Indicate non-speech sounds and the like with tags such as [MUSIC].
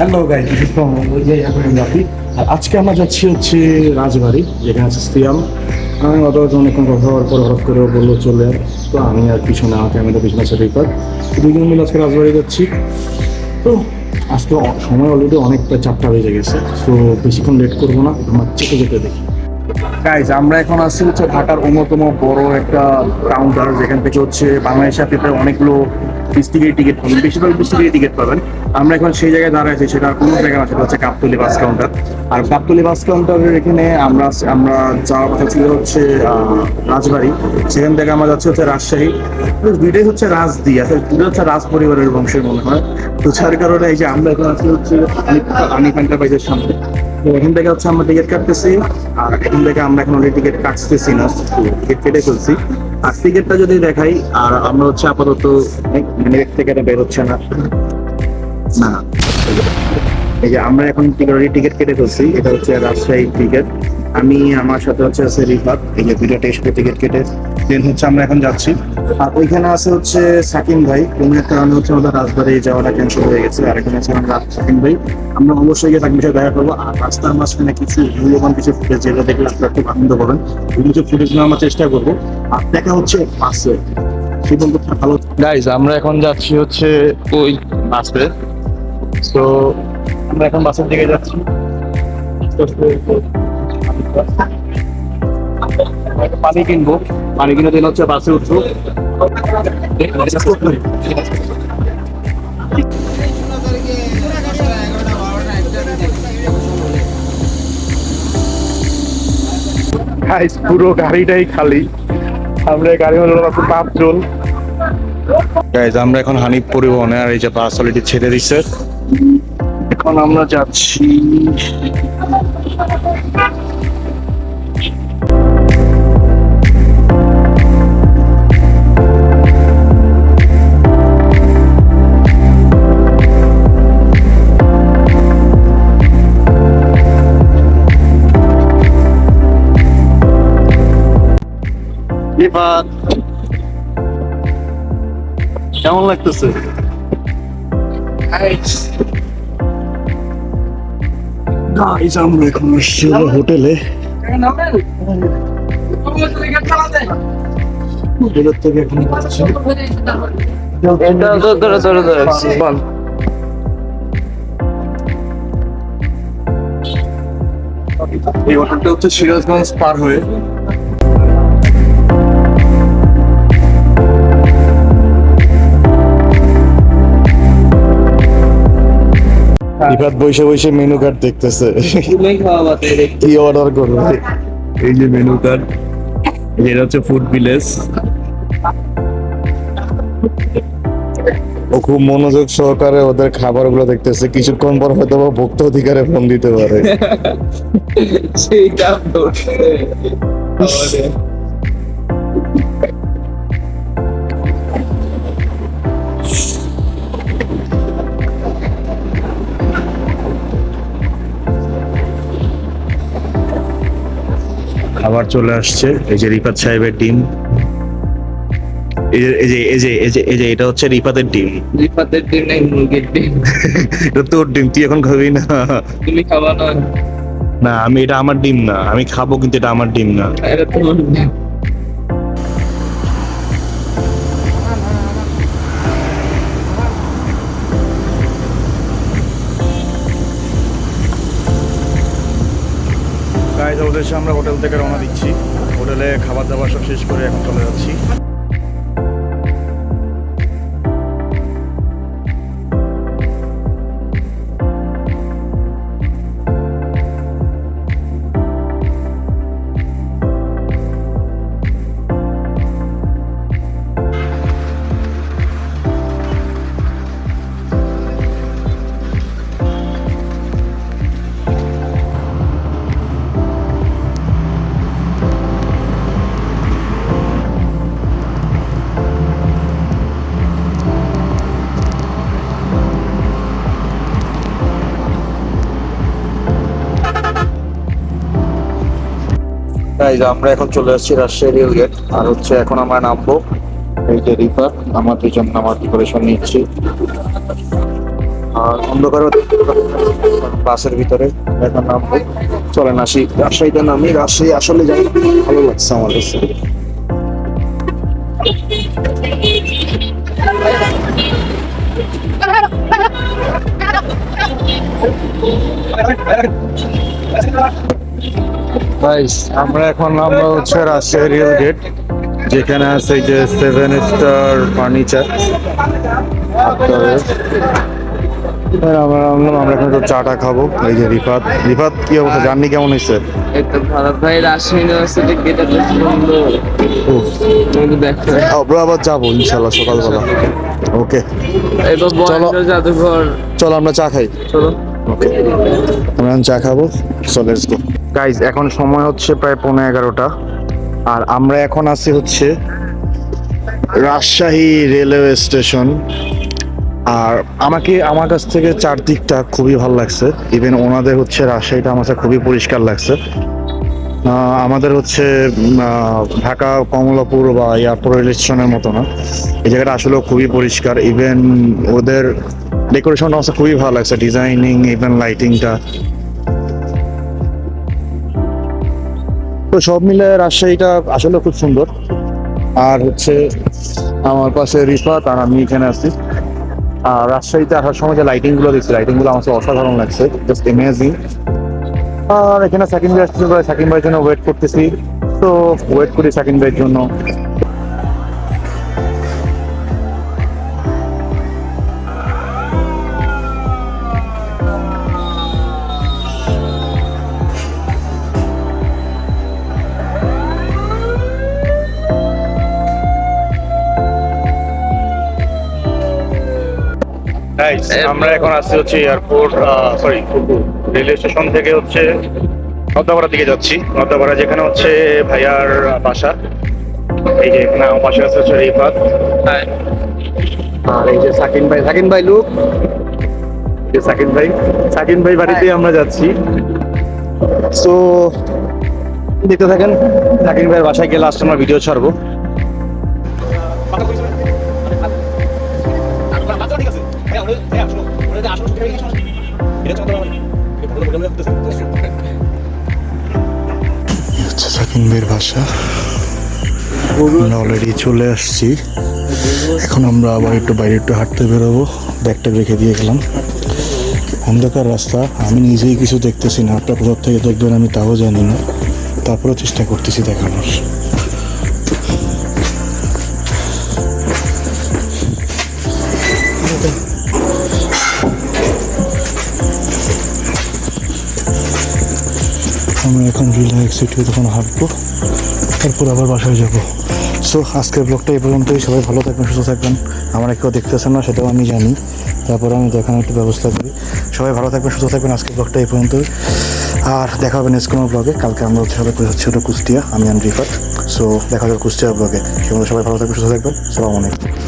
Hello guys this আর আজকে আমরা যাচ্ছি হচ্ছে রাজবাড়ি, যেখানে আছে সিয়াম। আমি অত অনেকক্ষণ কথা হওয়ার পর হঠাৎ করে বলল চলে। তো আমি আর পিছনে আমি তো পিছনে আছে রিপার দুজন মিলে আজকে রাজবাড়ি যাচ্ছি। তো আজকে সময় অলরেডি অনেকটা চারটা বেজে গেছে। তো বেশিক্ষণ লেট করব না, আমার চেপে যেতে দেখি। গাইজ আমরা এখন আসছি হচ্ছে ঢাকার অন্যতম বড় একটা কাউন্টার যেখান থেকে হচ্ছে বাংলাদেশে আপনি অনেকগুলো ডিস্ট্রিক্টের টিকিট পাবেন। বেশিরভাগ ডিস্ট্রিক্টের টিকিট পাবেন। আমরা এখন সেই জায়গায় দাঁড়াইছি সেটা কোনো জায়গায় না, সেটা হচ্ছে কাপতলি বাস কাউন্টার আর কাপতলি বাস কাউন্টারের এখানে আমরা আমরা যাওয়ার কথা ছিল হচ্ছে রাজবাড়ি। সেখান থেকে আমরা যাচ্ছি হচ্ছে রাজশাহী। দুইটাই হচ্ছে রাজদি, আসলে দুটো হচ্ছে রাজ পরিবারের বংশের মনে হয়। তো যার কারণে এই যে আমরা এখন আছি হচ্ছে আনিফ এন্টারপ্রাইজের সামনে। এখান থেকে হচ্ছে আমরা টিকিট কাটতেছি। আর এখান থেকে আমরা এখন অলরেডি টিকিট কাটতেছি না। টিকিট কেটে ফেলছি। আর টিকিটটা যদি দেখাই, আর আমরা হচ্ছে আপাতত নেট থেকে এটা বের হচ্ছে না। না। এই যে আমরা এখন টিকিট কেটে ফেলছি। এটা হচ্ছে রাজশাহী টিকিট আমি, আমার সাথে হচ্ছে আছে রিফাত, এই যে দুইটা টেস্ট টিকিট কেটে দেন হচ্ছে আমরা এখন যাচ্ছি। আর ওইখানে আছে হচ্ছে সাকিম ভাই। কোনো একটা কারণে হচ্ছে আমাদের রাজবাড়ি যাওয়াটা ক্যান্সেল হয়ে গেছে। আর এখানে আছে আমরা সাকিম ভাই। আমরা অবশ্যই গিয়ে সাকিম সাথে দেখা করব। আর রাস্তার মাঝখানে কিছু মূল্যবান কিছু ফুটেজ যেটা দেখলে আপনারা খুব আনন্দ পাবেন ওই কিছু ফুটেজ নেওয়ার চেষ্টা করব। আর দেখা হচ্ছে বাসে। গাইজ আমরা এখন যাচ্ছি হচ্ছে ওই বাসে। তো আমরা এখন বাসের দিকে যাচ্ছি। পানি কিনবো। পানি কিনে দিন হচ্ছে বাসে উঠবো। পুরো গাড়িটাই খালি। আমরা গাড়ি হলো মাত্র পাঁচজন। গাইজ আমরা এখন হানিফ পরিবহনে আর এই যে বাস অলরেডি ছেড়ে দিচ্ছে এখন আমরা যাচ্ছি কেমন লাগতেছে? গাইজ আমরা এখন এসেছি হোটেলে হোটেলের থেকে এখন যাচ্ছি। এই হোটেলটা হচ্ছে সিরাজগঞ্জ পার হয়ে। রিফাত বসে বসে মেনু কার্ড দেখতেছে। কি অর্ডার করবে? এই যে মেনু কার্ড এটা হচ্ছে ফুড ভিলেজ ও খুব মনোযোগ সহকারে ওদের খাবারগুলো দেখতেছে। কিছুক্ষণ পর হয়তো বা ভোক্তা অধিকারে ফোন দিতে পারে। [LAUGHS] সেইটা [LAUGHS] চলে আসছে। এই যে রিফাত সাহেবের ডিম। এই যে এই যে এই যে এই যে এটা হচ্ছে রিফাতের ডিম। রিফাতের ডিম নাই মুরগির ডিম। [LAUGHS] এটা তোর ডিম তুই এখন খাবি না? তুমি খাবা না। না আমি এটা আমার ডিম না। আমি খাব কিন্তু এটা আমার ডিম না। এটা তোমার ডিম। উদ্দেশ্যে আমরা হোটেল থেকে রওনা দিচ্ছি। হোটেলে খাবার দাবার সব শেষ করে এখন চলে যাচ্ছি। গাইজ আমরা এখন চলে আসছি রাজশাহী রেল গেট, আর হচ্ছে এখন আমরা নামবো এই যে রিফার আমার দুজন নামার প্রিপারেশন নিচ্ছি। আর পাচ্ছি বাসের ভিতরে এখন নামবো। চলেন আসি রাজশাহীতে নামি। রাজশাহী আসলে যাই ভালো লাগছে আমার কাছে। গাইস [LAUGHS] আমরা এখন নামবো হচ্ছে রাজশাহী রেল গেট যেখানে আছে যে সেভেন স্টার ফার্নিচার আমরা নামলাম আমরা এখন একটু চাটা খাব। এই যে রিফাত। রিফাত কি অবস্থা? জার্নি কেমন হয়েছে? এই তো ভারত ভাই রাজশাহী ইউনিভার্সিটি গেটে তো সুন্দর। দেখো। আমরা আবার যাব ইনশাল্লাহ সকালবেলা। ওকে। চলো। জাদুঘর চলো আমরা চা খাই। চলো। ওকে। আমরা চা খাব। সো লেটস গো গাইজ এখন সময় হচ্ছে প্রায় পৌনে এগারোটা। আর আমরা এখন আছি হচ্ছে রাজশাহী রেলওয়ে স্টেশন। আর আমাকে, আমার কাছ থেকে চারদিকটা খুবই ভালো লাগছে। ইভেন ওনাদের হচ্ছে রাজশাহীটা আমার কাছে খুবই পরিষ্কার লাগছে। আমাদের হচ্ছে ঢাকা, কমলাপুর বা এয়ারপোর্ট রেল স্টেশনের মতো না। এই জায়গাটা আসলেও খুবই পরিষ্কার। ইভেন ওদের ডেকোরেশনটা আমার খুবই ভালো লাগছে। ডিজাইনিং ইভেন লাইটিংটা তো সব মিলে রাজশাহীটা আসলে খুব সুন্দর। আর হচ্ছে আমার পাশে রিফাত আর আমি এখানে আছি। আর রাজশাহীতে আসার সময় যে লাইটিংগুলো দেখছি লাইটিংগুলো আমার অসাধারণ লাগছে জাস্ট ইমেজিং আর এখানে সেকেন্ড ভাই সেকেন্ড ভাইয়ের জন্য ওয়েট করতেছি। তো ওয়েট করি সেকেন্ড ভাইয়ের জন্য। আমরা এখন আসছি হচ্ছে এয়ারপোর্ট সরি রেলওয়ে স্টেশন থেকে হচ্ছে নর্দাপাড়ার দিকে যাচ্ছি। নর্দাপাড়া যেখানে হচ্ছে ভাইয়ার বাসা। এই যে এখানে আমার পাশে আছে হচ্ছে রিফাত। আর এই যে সাকিন ভাই সাকিন ভাই লুক যে সাকিন ভাই। সাকিন ভাই বাড়িতে আমরা যাচ্ছি। সো দেখতে থাকেন সাকিন ভাইয়ের বাসায় গেলে আসলে আমরা ভিডিও ছাড়বো। বাসা। আমরা অলরেডি চলে আসছি। এখন আমরা আবার একটু বাইরে একটু হাঁটতে বেরোবো। ব্যাগটা রেখে দিয়ে গেলাম। অন্ধকার রাস্তা। আমি নিজেই কিছু দেখতেছি না। আপনার কোথাও থেকে দেখবেন, আমি তাও জানি না। তারপরেও চেষ্টা করতেছি দেখানোর। আমরা এখন রিল্যাক্স একটু তখন হাঁটবো। তারপর আবার বাসায় যাব। সো আজকের ব্লগটা এই পর্যন্তই। সবাই ভালো থাকবেন, সুস্থ থাকবেন। আমার কেউ দেখতেছেন না, সেটাও আমি জানি। তারপর আমি দেখানোর একটু ব্যবস্থা করি। সবাই ভালো থাকবেন, সুস্থ থাকবেন। আজকের ব্লগটা এই পর্যন্তই। আর দেখা হবে নেক্সট কোনো ব্লগে কালকে আমরা হচ্ছে সবাই হচ্ছে কুষ্টিয়া। আমি আম রিফাত। সো দেখা যাবে কুষ্টিয়া ব্লগে সেগুলো সবাই ভালো থাকবেন, সুস্থ থাকবেন। সালাম আলাইকুম।